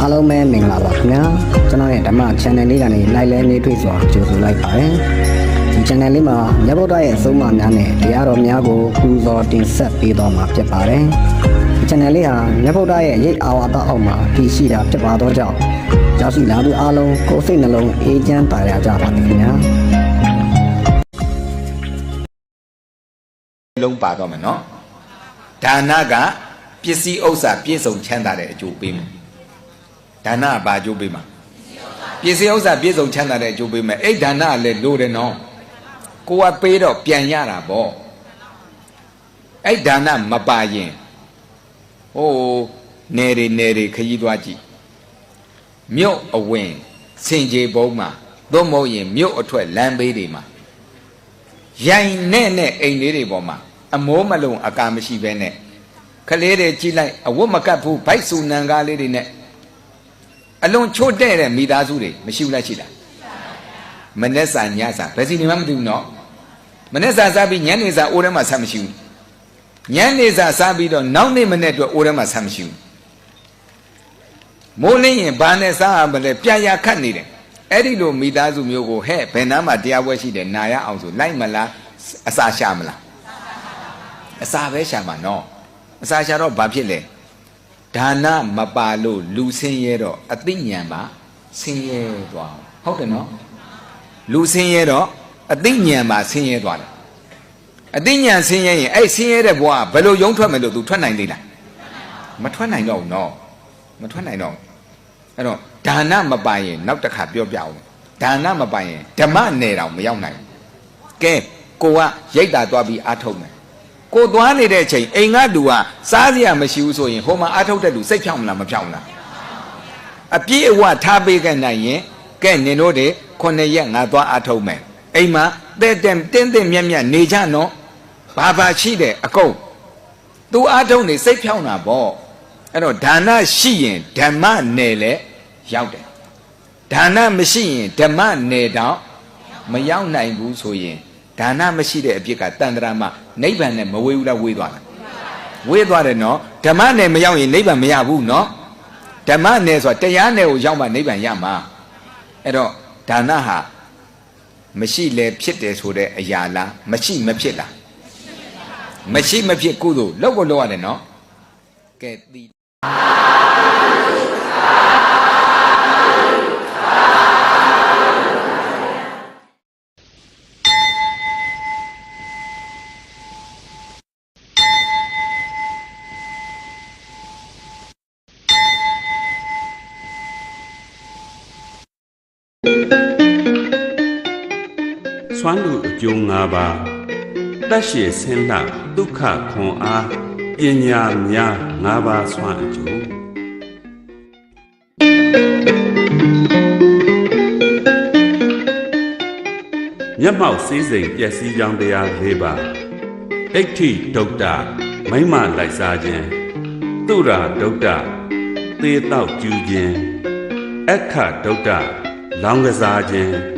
အားလုံးပဲမင်္ဂလာပါခင်ဗျာကျွန်တော်ရဲ့ဓမ္မ channel လေးကနေ like လဲနေတွေ့စွာကြိုဆိုလိုက်ပါတယ်ဒီ channel လေးမှာမြတ်ဗုဒ္ဓရဲ့အဆုံးအမများနဲ့တရားတော်များကိုပူဇော်တင်ဆက်ပေးတော်မှာဖြစ်ပါတယ်ဒီ channel လေးဟာမြတ်ဗုဒ္ဓရဲ့ရိတ်အာဝါဒအောက်မှာတည်ရှိတာဖြစ်ပါတော့ကြောင့်ရောက်ရှိလာသူအားလုံးကိုယ်စိတ်နှလုံးအေးချမ်းပါရကြပါမယ်ခင်ဗျာလုံးပါတော့မယ်နော်ဒါနကပစ္စည်းဥစ္စာပြည့်စုံချမ်းသာတဲ့အကျိုးပေးမယ် ဒါနကဘာအကျိုးပေးမှာပစ္စည်းဥစ္စာပြည့်စုံချမ်းသာတဲ့အကျိုးပေးမယ်အဲ့ဒါနကလည်းလို့တယ်နော်ကိုကပေးတော့ပြန်ရတာပေါ့အဲ့ဒါနမပါရင်ဟိုနေရီနေရီခကြီးသွားကြည့်မြို့ အဝင်စင်ကြေဘုံမှာသို့မဟုတ်ရင်မြို့အထွက်လမ်းဘေးတွေမှာရိုင်နဲ့နဲ့အိမ်လေးတွေပေါ်မှာအမိုးမလုံးအကာမရှိဘဲနဲ့ကလေးတွေကြီးလိုက်အဝတ်မကတ်ဘူးဗိုက်ဆူနံကားလေးတွေနဲ့ အလွန်ချို့တဲ့တဲ့မိသားစုတွေမရှိဘူးလားရှိလားမနေ့စာညစာဘယ်စီနေမှမသိဘူးနော်မနေ့စာစားပြီးညနေစာအိုးထဲမှာဆက်မရှိဘူးညနေစာစားပြီးတော့နောက်နေ့မနေ့အတွက်အိုးထဲမှာဆက်မရှိဘူးမိုးလင်းရင်ဘာနဲ့စားရမလဲပြရာခတ်နေတယ်အဲ့ဒီလိုမိသားစုမျိုးကိုဟဲ့ဘယ်နှမ်းမှာတရားပွဲရှိတယ်နာရအောင်ဆိုလိုက်မလားအစာရှာမလားအစာပဲရှာမှာနော်အစာရှာတော့ဘာဖြစ်လဲ ဒါနမပါလို့လူဆင်းရဲတော့အသိဉာဏ်ပါဆင်းရဲသွားအောင်ဟုတ်တယ်နော်လူဆင်းရဲတော့အသိဉာဏ်ပါဆင်းရဲသွားတယ်အသိဉာဏ်ဆင်းရဲရင်အဲ့ဆင်းရဲတဲ့ဘဝကဘယ်လိုရုံထွက်မယ်လို့ तू ထွက်နိုင်သေးလားမထွက်နိုင်တော့ဘူးနော်မထွက်နိုင်တော့ဘူးအဲ့တော့ဒါနမပိုင်ရင်နောက်တစ်ခါပြောပြအောင်ဒါနမပိုင်ရင်ဓမ္မနယ်တောင်မရောက်နိုင်ဘူးကဲကိုကရိတ်တာသွားပြီးအာထုတ်မယ် ကိုသွားနေတဲ့အချိန်အိမ်ကလူကစားစရာမရှိဘူးဆိုရင်ဟိုမှာအာထုတ်တဲ့လူစိတ်ဖြောင်းမလားမဖြောင်းလားအပြည့်အဝထားပေးခဲ့နိုင်ရင်ကဲနင်တို့တွေခုနှစ်ရက်ငါသွားအာထုတ်မယ်အိမ်မှာတဲ့တဲ့တင်းတင်းမြက်မြက်နေကြနော်ဘာဘာရှိတယ်အကုန်သူအာထုတ်နေစိတ်ဖြောင်းတာပေါ့အဲ့တော့ဒါနရှိရင်ဓမ္မနယ်လဲရောက်တယ်ဒါနမရှိရင်ဓမ္မနယ်တောင်မရောက်နိုင်ဘူးဆိုရင် ဒါနမရှိတဲ့အပြစ်ကတန်ត្រာမနိဗ္ဗာန်နဲ့မဝေးဘူးလားဝေးသွားလားဝေးသွားတယ်နော်ဓမ္မနယ်မရောက်ရင်နိဗ္ဗာန်မရဘူးနော်ဓမ္မနယ်ဆိုတာတရားနယ်ကိုရောက်မှနိဗ္ဗာန်ရမှာအဲ့တော့ဒါနဟာမရှိလဲဖြစ်တယ်ဆိုတဲ့အရာလားမရှိမဖြစ်လားမရှိမဖြစ်ကုသိုလ်လောက်ကိုလောက်ရတယ်နော်ကဲတီ စွမ်းလူအကျိုး၅ပါးတက်ရှိဆင်းလှဒုက္ခခွန်အားပညာများ၅ပါးစွမ်းအကျိုးမျက်မှောက်စည်းစိမ်ပျက်စီးကြောင်းတရား၄ပါးအဋ္ဌိဒုဒ္ဒမိမ့်မလိုက်စားခြင်းသူရာဒုဒ္ဒသေတောက်ကျူးခြင်းအခဒုဒ္ဒလောင်းကစားခြင်း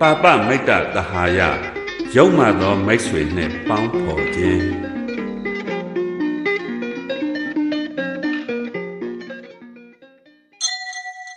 ပါပမိတ်တသဟာယရုံမှသောမိတ်ဆွေနှင့်ပေါင်းဖော်ခြင်း